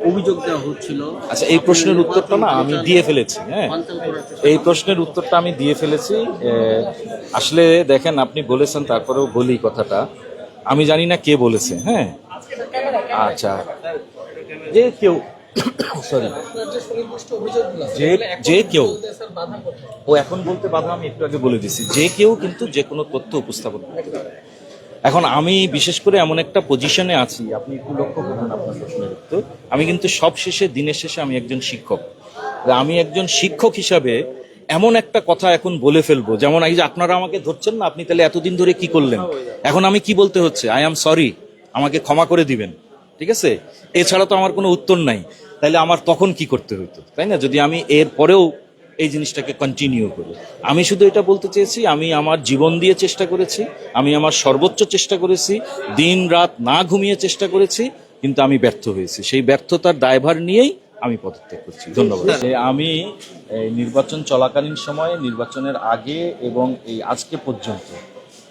অভিযোগ দেওয়া হচ্ছিল। আচ্ছা এই প্রশ্নের উত্তরটা না আমি দিয়ে ফেলেছি হ্যাঁ। এই প্রশ্নের উত্তরটা আমি দিয়ে ফেলেছি। আসলে দেখেন, আপনি বলেছেন, তারপরেও বলি কথাটা। আমি জানি না কে বলেছে হ্যাঁ। আচ্ছা। যে কেউ, সরি। যে যে কেউ, ও এখন বলতে বাধা আমি একটু আগে বলে দিছি। যে কেউ কিন্তু যে কোনো তথ্য উপস্থাপন করতে পারে। এখন আমি বিশেষ করে এমন একটা পজিশনে আছি, আপনি একটু লক্ষ্য করুন আপনার প্রশ্নের উত্তর। আমি কিন্তু সব শেষে দিনের শেষে আমি একজন শিক্ষক। আমি একজন শিক্ষক হিসাবে এমন একটা কথা এখন বলে ফেলব, যেমন এই যে আপনারা আমাকে ধরছেন না, আপনি তাহলে এতদিন ধরে কি করলেন? এখন আমি কি বলতে হচ্ছে? আই এম সরি আমাকে ক্ষমা করে দিবেন। ঠিক আছে? এছাড়া তো আমার কোনো উত্তর নাই। তাহলে আমার তখন কি করতে হতো? তাই না? যদি আমি এর পরেও এই জিনিসটাকে কন্টিনিউ করি। আমি শুধু এটা বলতে চেয়েছি, আমি আমার জীবন দিয়ে চেষ্টা করেছি, আমি আমার সর্বোচ্চ চেষ্টা করেছি, দিন রাত না ঘুমিয়ে চেষ্টা করেছি, কিন্তু আমি ব্যর্থ হয়েছি। সেই ব্যর্থতার দায়ভার নিয়েই আমি পদত্যাগ করছি। ধন্যবাদ। আমি নির্বাচন চলাকালীন সময়ে, নির্বাচনের আগে এবং এই আজকে পর্যন্ত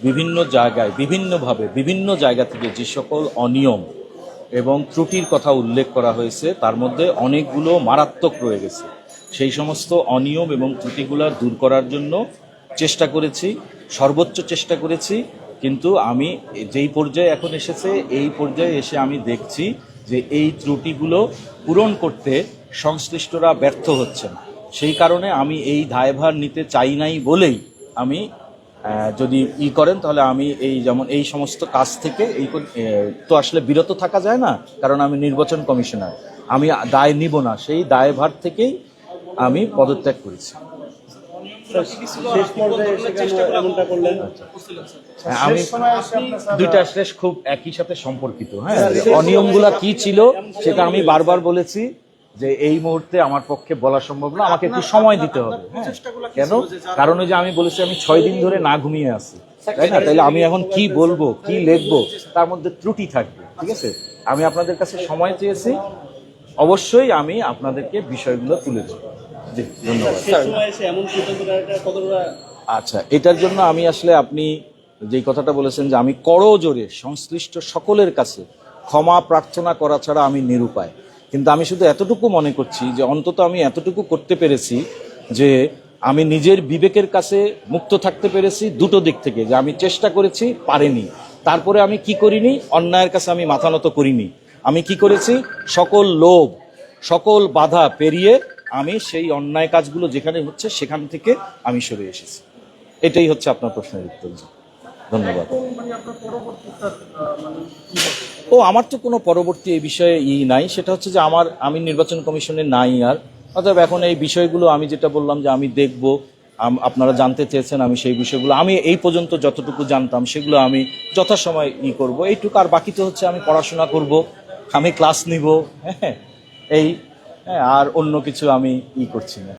বিভিন্ন জায়গায়, বিভিন্নভাবে, বিভিন্ন জায়গা থেকে যে সকল অনিয়ম এবং ত্রুটির কথা উল্লেখ করা হয়েছে, তার মধ্যে অনেকগুলো মারাত্মক রয়ে গেছে। সেই সমস্ত অনিয়ম এবং ত্রুটিগুলো দূর করার জন্য চেষ্টা করেছি, সর্বোচ্চ চেষ্টা করেছি, কিন্তু আমি যেই পর্যায়ে এখন এসেছে, এই পর্যায়ে এসে আমি দেখছি যে এই ত্রুটিগুলো পূরণ করতে সংশ্লিষ্টরা ব্যর্থ হচ্ছেন। সেই কারণে আমি এই দায়ভার নিতে চাই নাই বলেই আমি যদি ই করেন তাহলে আমি এই যেমন এই সমস্ত কাজ থেকে এই তো আসলে বিরত থাকা যায় না, কারণ আমি নির্বাচন কমিশনার। আমি দায় নিব না, সেই দায়ভার থেকেই আমি পদত্যাগ করেছি। করলেন? হ্যাঁ, আমি দুইটা শেষ খুব একই সাথে সম্পর্কিত হ্যাঁ? অনিয়মগুলা কি ছিল সেটা আমি বারবার বলেছি যে এই মুহূর্তে আমার পক্ষে বলা সম্ভব না আমাকে একটু সময় দিতে হবে হ্যাঁ। কেন? কারণ ওই যে আমি বলেছি আমি ছয় দিন ধরে না ঘুমিয়ে আছি তাই না? তাইলে আমি এখন কি বলব কি লিখব তার মধ্যে ত্রুটি থাকবে ঠিক আছে? আমি আপনাদের কাছে সময় চেয়েছি অবশ্যই আমি আপনাদেরকে বিষয়গুলো তুলে ধরবো। জি ধন্যবাদ। আচ্ছা এটার জন্য আমি আসলে আপনি যেই কথাটা বলেছেন যে আমি করজোরে সংশ্লিষ্ট সকলের কাছে ক্ষমা প্রার্থনা করা ছাড়া আমি নিরুপায়। কিন্তু আমি শুধু এতটুকু মনে করছি যে অন্তত আমি এতটুকু করতে পেরেছি যে আমি নিজের বিবেকের কাছে মুক্ত থাকতে পেরেছি দুটো দিক থেকে যে আমি চেষ্টা করেছি পারিনি। তারপরে আমি কি করিনি? অন্যায়ের কাছে আমি মাথা নত করিনি। আমি কি করেছি? সকল লোভ সকল বাধা পেরিয়ে আমি সেই অন্যায় কাজগুলো যেখানে হচ্ছে সেখান থেকে আমি সরে এসেছি। এটাই হচ্ছে আপনার প্রশ্নের উত্তর। ধন্যবাদ। ও, আমার তো কোনো পরবর্তী এই বিষয়ে ই নাই। সেটা হচ্ছে যে আমার, আমি নির্বাচন কমিশনে নাই আর। অতএব এখন এই বিষয়গুলো আমি যেটা বললাম যে আমি দেখব আপনারা জানতে চেয়েছেন আমি সেই বিষয়গুলো। আমি এই পর্যন্ত যতটুকু জানতাম সেগুলো আমি যথাসময় ই করব। এইটুকু আর বাকি তো হচ্ছে আমি পড়াশোনা করব, আমি ক্লাস নিব হ্যাঁ এই হ্যাঁ আর অন্য কিছু আমি ই করছি না।